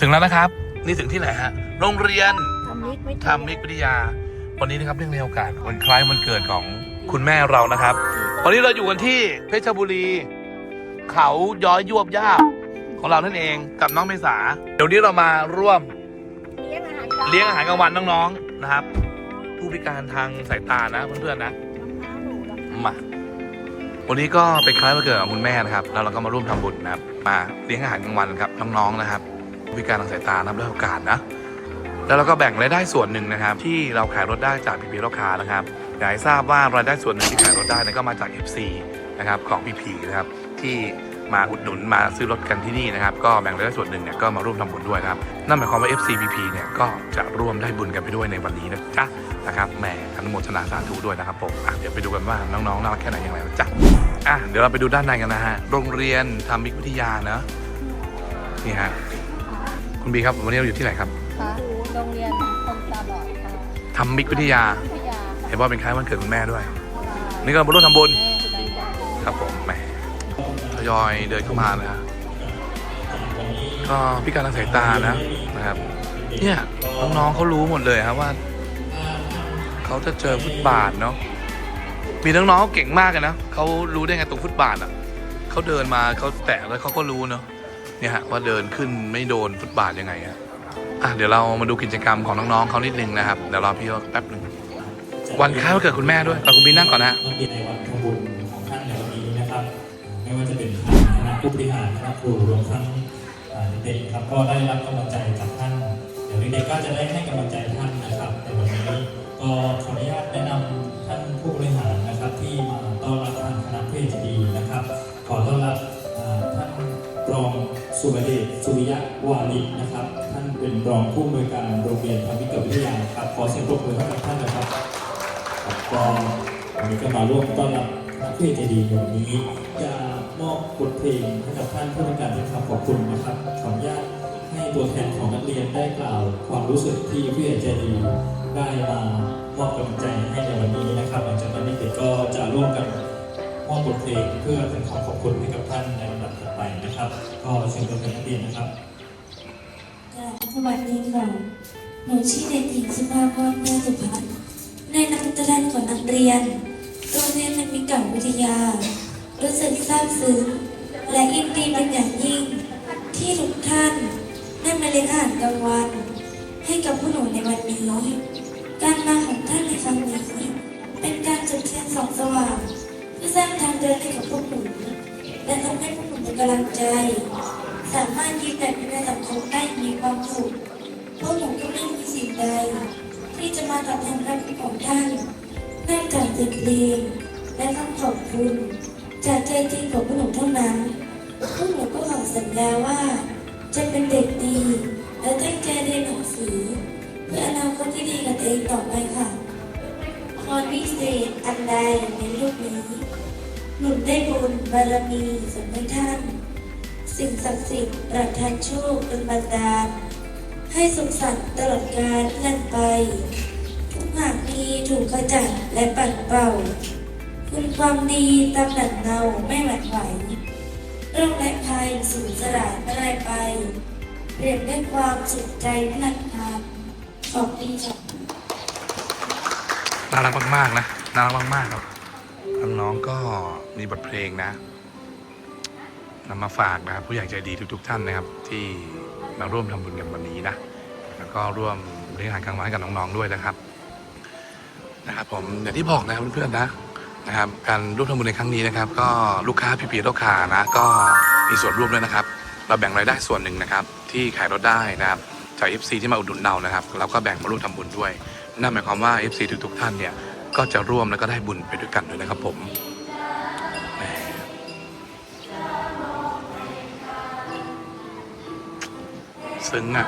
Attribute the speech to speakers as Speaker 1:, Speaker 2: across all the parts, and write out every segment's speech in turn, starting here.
Speaker 1: ถึงแล้วนะครับ นี่ถึงที่ไหนฮะ โรงเรียน
Speaker 2: ทำมิกไม่
Speaker 1: ธรรมมิตรวิทยา วันนี้นะครับเรื่องในโอกาสวันคล้ายวันเกิดของคุณแม่เรานะครับ วันนี้เราอยู่กันที่เพชรบุรี เขาย้อยยวบย่าบของเรานั่นเองกับน้องเมษา เดี๋ยวนี้เรามาร่วม
Speaker 2: เลี้ยงอาหาร
Speaker 1: เลี้ยงอาหารกลางวันน้องๆนะครับ ผู้พิการทางสายตานะเพื่อนๆนะ มา วันนี้ก็เป็นคล้ายวันเกิดของคุณแม่นะครับ แล้วเราก็มาร่วมทำบุญนะครับ มาเลี้ยงอาหารกลางวันครับน้องๆนะครับผู้ พิการทางสายตานะครับด้วโอกาสนะแล้วเราก็แบ่งรายได้ส่วนหนึ่งนะครับ ที่เราขายรถได้จากพีพีลูกค้านะครับอยากให้ทราบว่ารายได้ส่วนหนึ่งที่ขายรถได้นยก็มาจาก FC นะครับของพีพีนะครับที่มาอุดหนุนมาซื้อรถกันที่นี่นะครับ ก็แบ่งรายได้ส่วนหนึ่งเนี่ยก็มาร่วมทำบุญด้วยนะครับนั่นหมายความว่า FC PP เนี่ยก็จะร่วมได้บุญกันไปด้วยในวันนี้นะจ๊ะนะครับแหมอนุโมทนาสาธุด้วยนะครับผมเดี๋ยวไปดูกันว่าน้องๆน่ารักแค่ไหนอย่างไรนะจ๊ะอะเดี๋ยวเราไปดูด้านในกันนะฮะโรงเรียนธรรมิกวิทยานะนี่ฮะ คุณบีครับวันนี้เราอยู่ที่ไหนครับ
Speaker 2: ค่ะโรงเรียนคนตาบอดค่ะ
Speaker 1: ธรรมิกวิทยา
Speaker 2: วิทยา
Speaker 1: เห็นว่าเป็นคล้ายวันเกิดคุณแม่ด้วย นี่ก็มาร่วมทำบุญ
Speaker 2: แม่คุณดังใจ
Speaker 1: ครับผมแหมทยอยเดินเข้ามานะฮะก็พิการทางสายตานะนะครับ เนี่ยน้องๆเขารู้หมดเลยครับว่าเขาจะเจอฟุตบาทเนาะมีน้องๆเขาเก่งมากเลยนะเขารู้ได้ไงตรงฟุตบาทอะเขาเดินมาเขาแตะแล้วเขาก็รู้เนาะ เนี่ยฮะว่าเดินขึ้นไม่โดนฟุตบาทยังไงอะอะเดี๋ยวเรามาดูกิจกรรมของน้องๆเขานิดนึงนะครับเดี๋ยวรอพี่เขาแป๊บหนึ่งวันคล้ายวันเกิดคุณแม่ด้วยเอคุณบีนั่งก่อนนะฮะ
Speaker 3: นักเรียนในวันทำบุญของท่านในวันนี้นะครับ ไม่ว่าจะเป็นคณะผู้บริหารคณะครูรวมทั้งอ่าเด็กๆครับก็ได้รับกำลังใจจากท่านเดี๋ยวเด็กๆก็จะได้ให้กำลังใจท่านนะครับในวันนี้ก็ขออนุญาตแนะนำท่านผู้บริหารนะครับที่มาต้อนรับทางคณะเพศดีนะครับขอต้อนรับ สุรเดชสุริยะวาลินะครับ ท่านเป็นรองผู้อำนวยการโรงเรียนธรรมิกวิทยาครับขอเสียงปรบมือให้กับท่านนะครับก็วันนี้ก็มาร่วมต้อนรับนักเทศใจดีในวันนี้จะมอบบทเพลงให้กับท่านเพื่อเป็นการเป็นคำขอบคุณนะครับขออนุญาตให้ตัวแทนของนักเรียนได้กล่าว ความรู้สึกที่ผู้ใหญ่ใจดีได้มามอบกำลังใจให้ในวันนี้นะครับหลังจากนั้นเด็กก็จะร่วมกันมอบบทเพลงเพื่อเป็นคำขอบคุณให้กับท่านในลำดับ นะครับ ก็เชิญตัวแทนนักเรียนนะครับ
Speaker 4: ค่ะสวัสดีค่ะ หนูชื่อเด็กหญิงสุภาพรเพื่อสุพัฒน์ในนามตัวแทนของนักเรียน โรงเรียนในมิกาวิทยา รู้สึกซาบซึ้งและยินดีเป็นอย่างยิ่ง ที่ทุกท่านได้มาเลี้ยงอาหารกลางวัน ให้กับผู้หนูในวันนี้ การมาของท่านในครั้งนี้ เป็นการจุดเทียนสองสว่างเพื่อสร้างทางเดินให้กับพวกหนู และทำให้พวกหนูมีกำลังใจ สามารถยืนหยัดอยู่ในสังคมได้มีความสุขพวกหนูก็ไม่มีสิ่งใด ที่จะมาตอบแทนพระคุณของท่านนอกจากเสียงเพลงและคำขอบคุณ จากใจจริงของพวกหนูเท่านั้นพวกหนูก็ขอสัญญาว่า จะเป็นเด็กดี และตั้งใจเรียนหนังสือเพื่ออนาคตที่ดีกับตัวเองต่อไปค่ะพรวิเศษอันใดในโลกนี้ หนุนได้บุญบารมีสมให้ท่าน สิ่งศักดิ์สิทธิ์ประทานโชคเป็นบันดาล ให้สุขสันต์ตลอดกาลเลื่อนไป ทุกหากมีถูกขจัดและปัดเป่า คุณความดีตามหนักเงาไม่หวั่นไหวโรคและภัยสูญสลายไม่ได้ไป เปลี่ยนด้วยความสุขใจนักทานขอบคุณค่ะ
Speaker 1: น่ารักมากๆนะน่ารักมากๆครับ น้องๆก็มีบทเพลงนะนำมาฝากนะครับผู้ใหญ่ใจดีทุก ๆ ท่านนะครับ ที่มาร่วมทำบุญกันวันนี้นะแล้วก็ร่วมเลี้ยงอาหารกลางวันให้กับน้องๆด้วยนะครับ นะครับผมอย่างที่บอกนะครับเพื่อนๆนะนะครับ การร่วมทำบุญในครั้งนี้นะครับ ก็ลูกค้าพี่ปีลูกค้านะ ก็มีส่วนร่วมด้วยนะครับ เราแบ่งรายได้ส่วนหนึ่งนะครับ ที่ขายรถได้นะครับจาก FC ที่มาอุดหนุนเรานะครับเราก็แบ่งมาร่วมทำบุญด้วยนั่นหมายความว่า FC ทุกๆท่านเนี่ย ก็จะร่วมแล้วก็ได้บุญไปด้วยกันด้วยนะครับผมแหมซึ้งอะ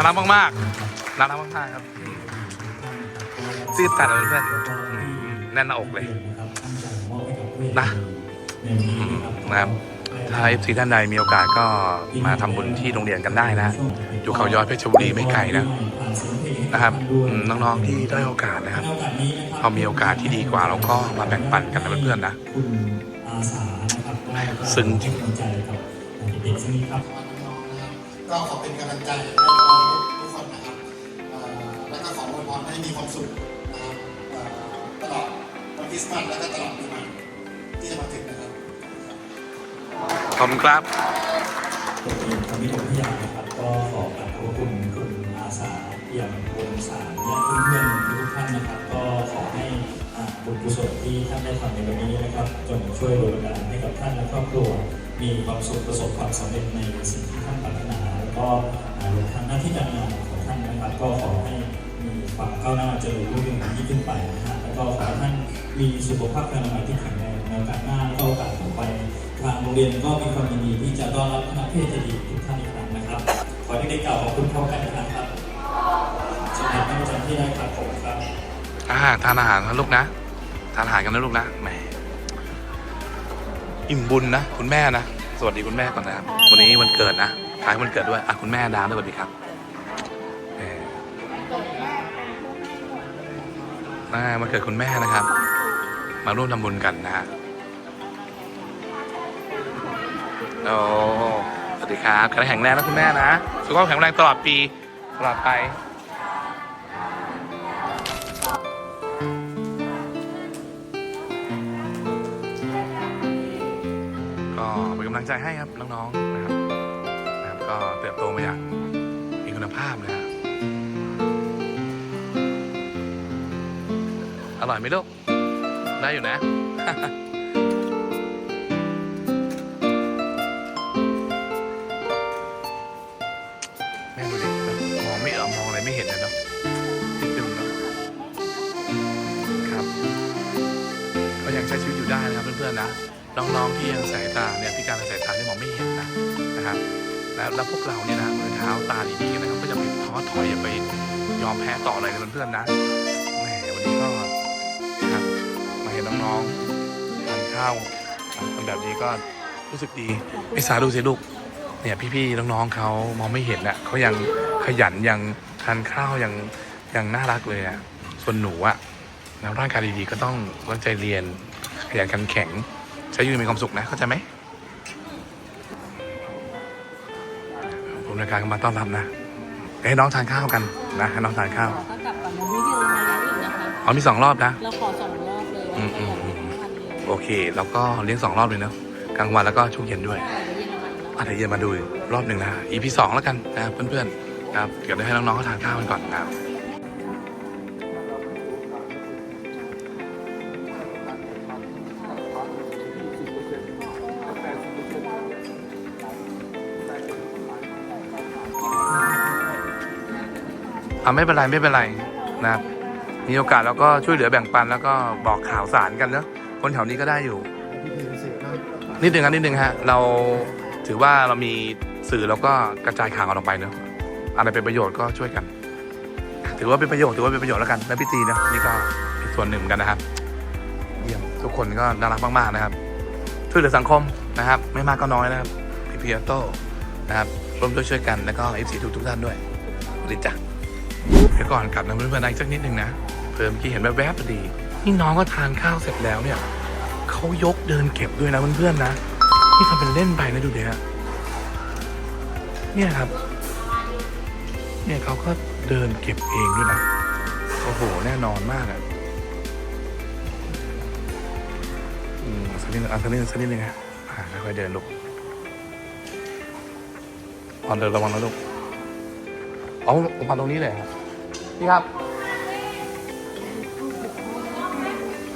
Speaker 1: ารักมากๆน่ารักมากๆครับตื้นตันเลยเพื่อนๆอืมแน่นหน้าอกเลยนะนะครับถ้าเอฟซีท่านใดมีโอกาสก็มาทำบุญที่โรงเรียนกันได้นะ อยู่เขาย้อยเพชรบุรีไม่ไกลนะนะครับอืมน้องๆที่ได้อยโอกาสนะครับพอมีโอกาสที่ดีกว่าเราก็มาแบ่งปันกันนะเพื่อนๆนะ
Speaker 3: คุณอาสานะครับได้
Speaker 1: ซึ้
Speaker 3: งจริ
Speaker 5: ง ก็ขอเป็นกำลังใจให้น้องทุกคนนะครับแล้วก็ขออวยพรให้มีความสุขนะครับตลอดวันคริสต์มาสแล้วก็ตลอดปีใหม่ที่จะมาถึงนะครับ
Speaker 1: ขอบคุณครับ
Speaker 3: ผมเองทำมิตรพิยานะครับก็ขอกราบขอบคุณคุณอาสาอย่างวงสารและเพื่อนๆทุกท่านนะครับ ก็ขอให้บุญกุศลที่ท่านได้ทำในวันนี้นะครับจงช่วยโดยบันดาลให้กับท่านและครอบครัวมีความสุขประสบความสำเร็จในสิ่งที่ท่านปรารถนา ก็อ่ารวมทั้งหน้าที่การงานของท่านนะครับก็ขอให้มีความก้าวหน้าเจริญรุ่งเรืองยิ่งขึ้นไปนะฮะแล้วก็ขอให้ท่านมีสุขภาพการงานที่แข็งแรงในโอกาสหน้าและก็โอกาสต่อไปทางโรงเรียนก็มีความยินดีที่จะต้อนรับคณะเพศดีทุกท่านอีกครั้งนะครับ ขอให้เด็กๆกล่าวขอบคุณพร้อมกันอีกครั้งครับสำหรับนักประจำที่ได้ครับผมครับ
Speaker 1: อ่าทานอาหารนะลูกนะทานอาหารกันนะลูกนะแหมอิ่มบุญนะ คุณแม่นะ สวัสดีคุณแม่ก่อนนะครับ วันนี้วันเกิดนะ ขายวันเกิดด้วยอะคุณแม่ดาวด้วยสวัสดีครับแหมอ่าวันเกิดคุณแม่นะครับ มาร่วมทำบุญกันนะฮะโอ้สวัสดีครับแข็งแรงนะคุณแม่นะสุขภาพแข็งแรงตลอดปีตลอดไปก็เป็นกำลังใจให้ครับน้องๆนะครับ ก็เติบโตมาอย่างมีคุณภาพนะฮะอร่อยไหมลูก ได้อยู่นะ แม่ดูดิมองไม่เออมองอะไรไม่เห็นเลยเนาะติดดูเนาะครับ ก็ยังใช้ชีวิตอยู่ได้นะครับเพื่อนๆนะ น้องๆที่ยังสายตาเนี่ยพิการทางสายตาที่มองไม่เห็นนะนะครับ แล้วแล้วพวกเราเนี่ยนะมือเท้าตาดีๆกันนะครับก็จะไปท้อถอยอย่าไปยอมแพ้ต่ออะไรเลยเพื่อนๆนะแหมวันนี้ก็นะครับมาเห็นน้องๆทานข้าวกันแบบนี้ก็รู้สึกดีไอ้สาดูสิลูกเนี่ยพี่ๆน้องๆเขามองไม่เห็นอะเขายังขยันยังทานข้าวยังยังน่ารักเลยอะส่วนหนูอะแล้วร่างกายดีๆก็ต้องตั้งใจเรียนขยันขันแข็งใช้ยูอย่างมีความสุขนะเข้าใจไหม ผมในการมาต้อนรับนะให้น้องทานข้าวกันนะให้น้องทานข้าว
Speaker 2: เราก็กลับก่อนนะวิดีโอมาแล้วอีกนะคะ
Speaker 1: อ๋อมีสองรอบนะ
Speaker 2: เราขอสองรอบเลย
Speaker 1: อืมอืมอืม
Speaker 2: วันเดียว
Speaker 1: โอเค แล้วก็เลี้ยงสองรอบเลยเนาะกลางวันแล้วก็ช่วงเย็นด้วย
Speaker 2: เดี๋ยวเย็นวันแล้ว
Speaker 1: อะเดี๋ยวเย็นมาดูอีกรอบหนึ่งนะ EP สองแล้วกันนะครับเพื่อนๆนะครับเดี๋ยวได้ให้น้องๆเขาทานข้าวกันก่อนนะครับ อะไม่เป็นไรไม่เป็นไรนะครับมีโอกาสเราก็ช่วยเหลือแบ่งปันแล้วก็บอกข่าวสารกันเนาะคนแถวนี้ก็ได้อยู่ นิดหนึ่งครับนิดหนึ่งฮะเราถือว่าเรามีสื่อแล้วก็กระจายข่าวออกไปเนอะอะไรเป็นประโยชน์ก็ช่วยกัน ถือว่าเป็นประโยชน์ถือว่าเป็นประโยชน์แล้วกันและพี่ตีนะนี่ก็ส่วนหนึ่งเหมือนกันนะครับเยี่ยมทุกคนก็น่ารักมากๆนะครับ ช่วยเหลือสังคมนะครับ ไม่มากก็น้อยนะครับพี่พีออโต้นะครับร่วมด้วยช่วยกันแล้วก็เอฟซีทุกทุกท่านด้วยสวัสดีจ้ะเดี๋ยวก่อนกลับนะเพื่อนๆนะอีกสักนิดหนึ่งนะ เพิ่มกี้เห็นแวบๆพอดีนี่น้องก็ทานข้าวเสร็จแล้วเนี่ยเขายกเดินเก็บด้วยนะเพื่อนๆนะนี่ทำเป็นเล่นไปนะดูเดี๋ยวเนี่ยครับ เนี่ยเขาก็เดินเก็บเองด้วยนะโอ้โหแน่นอนมากอะอืมสักนิดนึงอะสักนิดนึงสักนิดนึงฮะอ่าค่อยๆเดินลูกออนเดินระวังนะลูกเอาผมมาตรงนี้เลยครับ พี่ครับ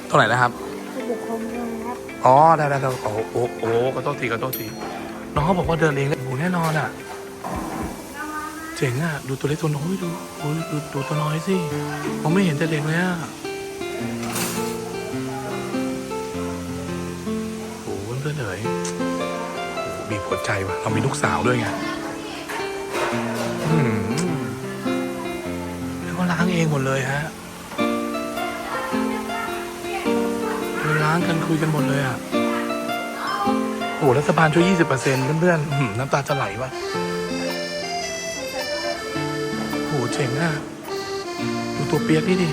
Speaker 1: ตรงไหนนะครับ
Speaker 2: บุคคลหนึ่งครับ
Speaker 1: อ๋อ ได้ได้ได้โอ้โหโอ้โหขอโทษทีขอโทษทีน้องเขาบอกว่าเดินเองเลยโอ้โหแน่นอนอะ เจ๋งอะ ดูตัวเล็กตัวน้อยดูโอ้ยดูดูตัวน้อยสิผมไม่เห็นแต่เด็กเลยอะโอ้โหเพื่อนๆเอ๋ยโอ้โหบีบหัวใจว่ะเรามีลูกสาวด้วยไง เองหมดเลยฮะไปล้างกันคุยกันหมดเลยอะโอ้โหรัฐบาลช่วยยี่สิบเปอร์เซ็นต์เพื่อนๆน้ำตาจะไหลวะโอ้โหเจ๋งอะดูตัวเปียกนี่ดิ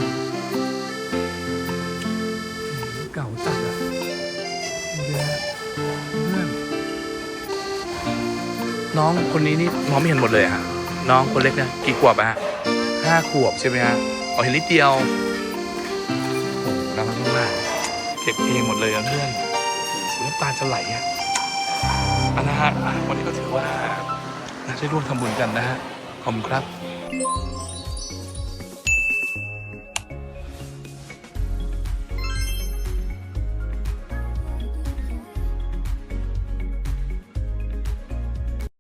Speaker 1: เก่าจัดอะเพื่อนน้องคนนี้นี่มองไม่เห็นหมดเลยอะฮะน้องคนเล็กเนี่ยกี่ขวบอะฮะ ห้าขวบใช่ไหมฮะอ๋อเห็นนิดเดียว โอ้โหน่ารักมากเก็บเองหมดเลยอะเพื่อนน้ำตาจะไหลอะอันนะฮะวันนี้ก็ถือว่าได้ร่วมทำบุญกันนะฮะขอบคุณครับ